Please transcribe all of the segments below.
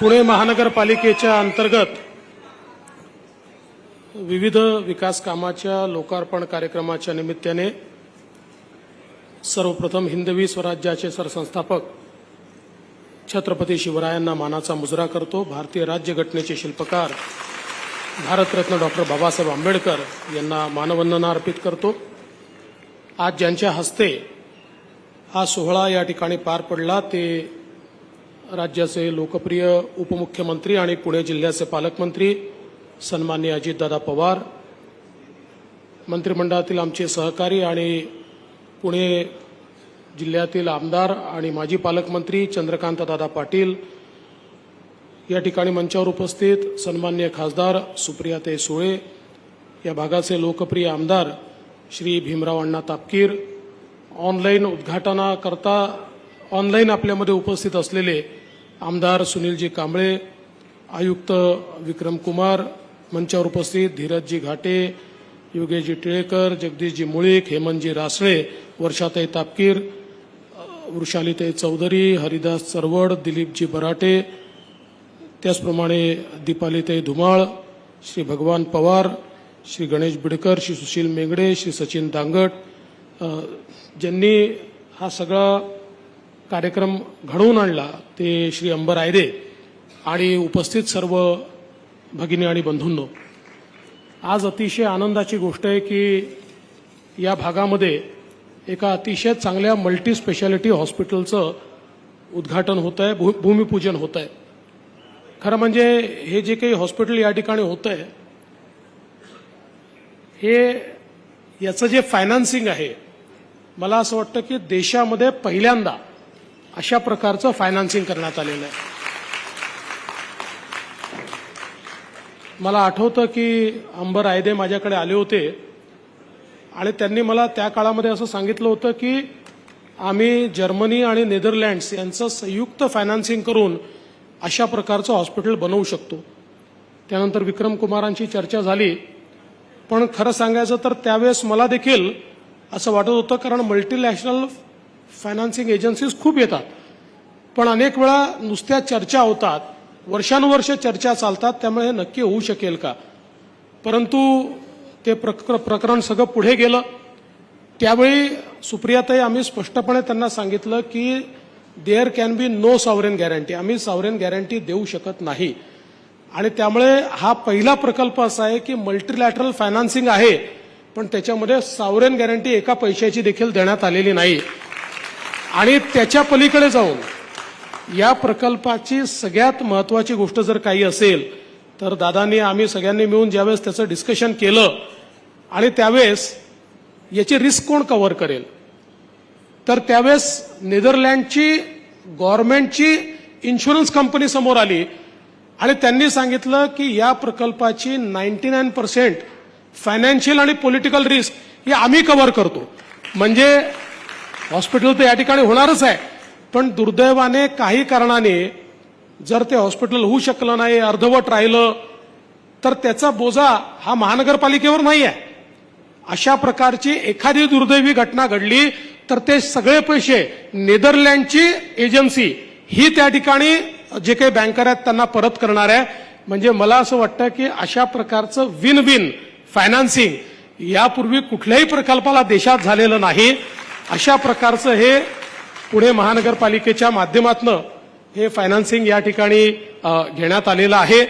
पुणे महानगरपालिकेच्या अंतर्गत विविध विकास कामाच्या लोकार्पण कार्यक्रमाच्या निमित्ताने सर्वप्रथम हिंदवी स्वराज्याचे सरसंस्थापक छत्रपती शिवरायांना मानाचा मुजरा करतो. भारतीय राज्यघटनेचे शिल्पकार भारतरत्न डॉक्टर बाबासाहेब आंबेडकर यांना मानवंदना अर्पित करतो. आज ज्यांच्या हस्ते हा सोहळा या ठिकाणी पार पडला ते राज्याचे लोकप्रिय उपमुख्यमंत्री आणि पुणे जिल्ह्याचे पालकमंत्री सन्मान्य अजितदादा पवार मंत्रिमंडळातील आमचे सहकारी आणि पुणे जिल्ह्यातील आमदार आणि माजी पालकमंत्री चंद्रकांतदादा पाटील या ठिकाणी मंचावर उपस्थित सन्मान्य खासदार सुप्रियाताई सुळे या भागाचे लोकप्रिय आमदार श्री भीमराव अण्णा तापकीर ऑनलाईन उद्घाटनाकरता ऑनलाईन आपल्यामध्ये उपस्थित असलेले आमदार सुनीलजी कांबळे आयुक्त विक्रम कुमार मंचावर उपस्थित धीरजजी घाटे योगेशजी टिळेकर जगदीशजी मुळीक हेमंतजी रासळे वर्षाताई तापकीर वृषालीताई चौधरी हरिदास चरवड दिलीपजी बराटे त्याचप्रमाणे दीपालीताई धुमाळ श्री भगवान पवार श्री गणेश बिडकर श्री सुशील मेंगडे श्री सचिन दांगट ज्यांनी हा सगळा कार्यक्रम घडवून आणला ते श्री अंबर आयरे आणि उपस्थित सर्व भगिनी आणि बंधूंनो. आज अतिशय आनंदाची गोष्ट आहे की या भागामध्ये एका अतिशय चांगल्या मल्टी स्पेशालिटी हॉस्पिटलचं उद्घाटन होत आहे भू भूमिपूजन होत आहे खरं म्हणजे हे जे काही हॉस्पिटल या ठिकाणी होतं आहे हे याचं जे फायनान्सिंग आहे मला असं वाटतं की देशामध्ये पहिल्यांदा अशा प्रकारचं फायनान्सिंग करण्यात आलेलं आहे. मला आठवतं की अंबर आयदे माझ्याकडे आले होते आणि त्यांनी मला त्या काळामध्ये असं सांगितलं होतं की आम्ही जर्मनी आणि नेदरलँड्स यांचं संयुक्त फायनान्सिंग करून अशा प्रकारचं हॉस्पिटल बनवू शकतो. त्यानंतर विक्रम कुमारांची चर्चा झाली. पण खरं सांगायचं तर त्यावेळेस मला देखील असं वाटत होतं कारण मल्टीनॅशनल फायनान्सिंग एजन्सीज खूप येतात. पण अनेक वेळा नुसत्या चर्चा होतात. वर्षानुवर्ष चर्चा चालतात त्यामुळे हे नक्की होऊ शकेल का? परंतु ते प्रक प्रकरण सगळं पुढे गेलं. त्यावेळी सुप्रियाताई आम्ही स्पष्टपणे त्यांना सांगितलं की there can be no sovereign guarantee आम्ही सॉवरेन गॅरंटी देऊ शकत नाही. आणि त्यामुळे हा पहिला प्रकल्प असा आहे की मल्टीलॅटरल फायनान्सिंग आहे पण त्याच्यामध्ये सॉवरेन गॅरंटी एका पैशाची देखील देण्यात आलेली नाही. आणि त्याच्या पलीकडे जाऊन या प्रकल्पाची सगळ्यात महत्वाची गोष्ट जर काही असेल तर दादांनी आम्ही सगळ्यांनी मिळून ज्यावेळेस त्याचं डिस्कशन केलं आणि त्यावेळेस याची रिस्क कोण कव्हर करेल? तर त्यावेळेस नेदरलँडची गव्हर्नमेंटची इन्शुरन्स कंपनी समोर आली आणि त्यांनी सांगितलं की या प्रकल्पाची नाईन्टी नाईन पर्सेंट फायनान्शियल आणि पॉलिटिकल रिस्क ही आम्ही कव्हर करतो. म्हणजे हॉस्पिटल तर या ठिकाणी होणारच आहे. पण दुर्दैवाने काही कारणाने जर ते हॉस्पिटल होऊ शकलं नाही अर्धवट राहिलं तर त्याचा बोजा हा महानगरपालिकेवर नाही आहे. अशा प्रकारची एखादी दुर्दैवी घटना घडली तर ते सगळे पैसे नेदरलँडची एजन्सी ही त्या ठिकाणी जे काही बँकर आहेत त्यांना परत करणार आहे. म्हणजे मला असं वाटतं की अशा प्रकारचं विन विन फायनान्सिंग यापूर्वी कुठल्याही प्रकल्पाला देशात झालेलं नाही. अशा प्रकारचं हे पुणे महानगरपालिकेच्या माध्यमातनं हे फायनान्सिंग या ठिकाणी घेण्यात आलेलं आहे.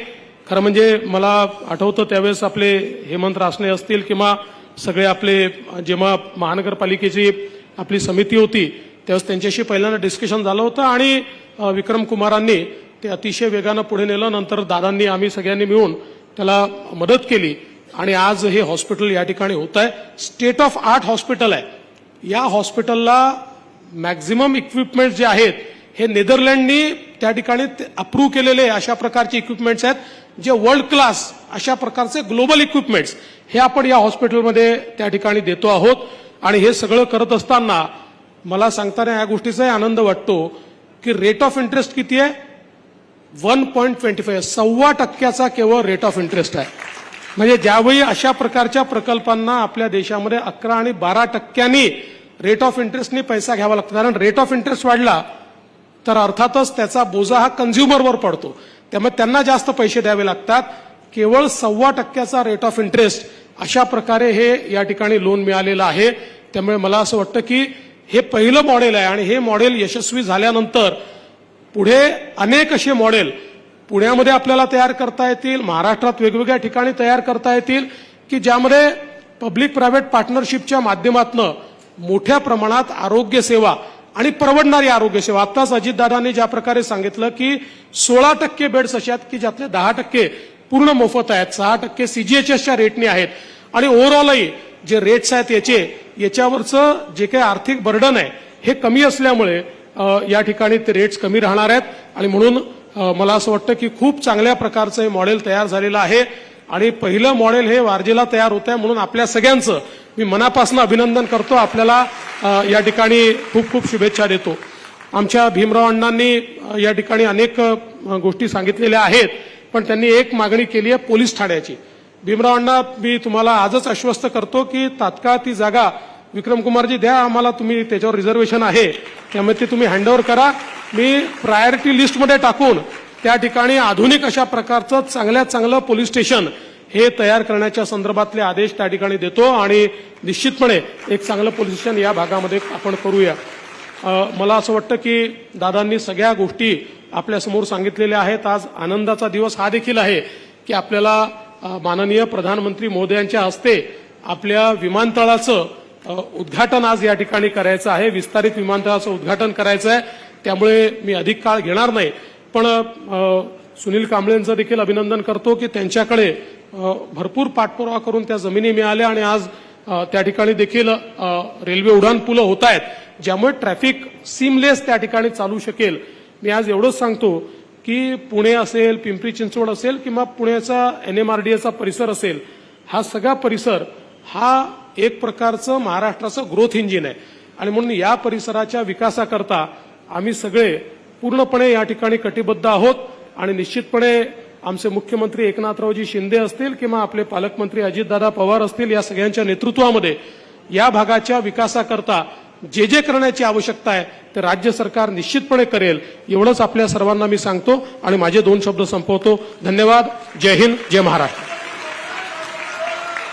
खरं म्हणजे मला आठवतं त्यावेळेस आपले हेमंत रासने असतील किंवा सगळे आपले जेव्हा महानगरपालिकेची आपली समिती होती त्यावेळेस त्यांच्याशी पहिल्यांदा डिस्कशन झालं होतं आणि विक्रम कुमारांनी ते अतिशय वेगानं पुढे नेलं. नंतर दादांनी आम्ही सगळ्यांनी मिळून त्याला मदत केली. आणि आज हे हॉस्पिटल या ठिकाणी होत आहे स्टेट ऑफ आर्ट हॉस्पिटल आहे. या हॉस्पिटलला मॅक्झिमम इक्विपमेंट जे आहेत हे नेदरलँडनी त्या ठिकाणी अप्रूव्ह केलेले अशा प्रकारचे इक्विपमेंट्स आहेत जे वर्ल्ड क्लास अशा प्रकारचे ग्लोबल इक्विपमेंट्स हे आपण या हॉस्पिटलमध्ये त्या ठिकाणी देतो आहोत. आणि हे सगळं करत असताना मला सांगताना या गोष्टीचाही आनंद वाटतो की रेट ऑफ इंटरेस्ट किती आहे? वन पॉईंट ट्वेंटी फाईव्ह सव्वा टक्क्याचा केवळ रेट ऑफ इंटरेस्ट आहे. म्हणजे ज्यावेळी अशा प्रकारच्या प्रकल्पांना आपल्या देशामध्ये अकरा आणि बारा टक्क्यांनी रेट ऑफ इंटरेस्टने पैसा घ्यावा लागतो. कारण रेट ऑफ इंटरेस्ट वाढला तर अर्थातच त्याचा बोजा हा कन्झ्युमरवर पडतो. त्यामुळे त्यांना जास्त पैसे द्यावे लागतात. केवळ सव्वा टक्क्याचा रेट ऑफ इंटरेस्ट अशा प्रकारे हे या ठिकाणी लोन मिळालेलं आहे. त्यामुळे मला असं वाटतं की हे पहिलं मॉडेल आहे आणि हे मॉडेल यशस्वी झाल्यानंतर पुढे अनेक असे मॉडेल पुण्यामध्ये आपल्याला तयार करता येतील महाराष्ट्रात वेगवेगळ्या ठिकाणी तयार करता येतील की ज्यामध्ये पब्लिक प्रायव्हेट पार्टनरशिपच्या माध्यमातून मोठ्या प्रमाणात आरोग्य सेवा आणि परवडणारी आरोग्य सेवा. आत्ताच अजितदादांनी ज्या प्रकारे सांगितलं की सोळा टक्के बेड्स असे आहेत की ज्यातले दहा टक्के पूर्ण मोफत आहेत सहा टक्के सीजीएचएसच्या रेटने आहेत. आणि ओव्हरऑलही जे रेट्स आहेत याचे याच्यावरचं जे काही आर्थिक बर्डन आहे हे कमी असल्यामुळे या ठिकाणी ते रेट्स कमी राहणार आहेत. आणि म्हणून मला असं वाटतं की खूप चांगल्या प्रकारचं हे मॉडेल तयार झालेलं आहे. आणि पहिलं मॉडेल हे वारजेला तयार होत आहे म्हणून आपल्या सगळ्यांचं मी मनापासून अभिनंदन करतो. आपल्याला या ठिकाणी खूप खूप शुभेच्छा देतो. आमच्या भीमराव अण्णांनी या ठिकाणी अनेक गोष्टी सांगितलेल्या आहेत पण त्यांनी एक मागणी केली आहे पोलीस ठाण्याची. भीमराव अण्णा मी तुम्हाला आजच आश्वस्त करतो की तात्काळ ती जागा विक्रमकुमारजी द्या. आम्हाला तुम्ही त्याच्यावर रिझर्वेशन आहे त्यामुळे ते तुम्ही हँडओव्हर करा. मी प्रायोरिटी लिस्टमध्ये टाकून त्या ठिकाणी आधुनिक अशा प्रकारचं चांगल्यात चांगलं पोलीस स्टेशन हे तयार करण्याच्या संदर्भातले आदेश त्या ठिकाणी देतो आणि निश्चितपणे एक चांगलं पोलीस स्टेशन या भागामध्ये आपण करूया. मला असं वाटतं की दादांनी सगळ्या गोष्टी आपल्यासमोर सांगितलेल्या आहेत. आज आनंदाचा दिवस हा देखील आहे की आपल्याला माननीय प्रधानमंत्री मोदयांच्या हस्ते आपल्या विमानतळाचं उद्घाटन आज या ठिकाणी करायचं आहे. विस्तारित विमानतळाचं उद्घाटन करायचं आहे त्यामुळे मी अधिक काळ घेणार नाही. पण सुनील कांबळेंचं देखील अभिनंदन करतो की त्यांच्याकडे भरपूर पाठपुरावा करून त्या जमिनी मिळाल्या आणि आज त्या ठिकाणी देखील रेल्वे उड्डाण पुलं होत आहेत. ज्यामुळे ट्रॅफिक सीमलेस त्या ठिकाणी चालू शकेल. मी आज एवढंच सांगतो की पुणे असेल पिंपरी चिंचवड असेल किंवा पुण्याचा एन एम आर डी एचा परिसर असेल हा सगळा परिसर हा एक प्रकारचं महाराष्ट्राचं ग्रोथ इंजिन आहे. आणि म्हणून या परिसराच्या विकासाकरता आम्ही सगळे पूर्णपणे या ठिकाणी कटिबद्ध आहोत आणि निश्चितपणे आमचे मुख्यमंत्री एकनाथरावजी शिंदे असतील किंवा आपले पालकमंत्री अजितदादा पवार असतील या सगळ्यांच्या नेतृत्वामध्ये या भागाच्या विकासाकरता जे जे करण्याची आवश्यकता आहे ते राज्य सरकार निश्चितपणे करेल एवढंच आपल्या सर्वांना मी सांगतो आणि माझे दोन शब्द संपवतो. धन्यवाद. जय हिंद. जय महाराष्ट्र.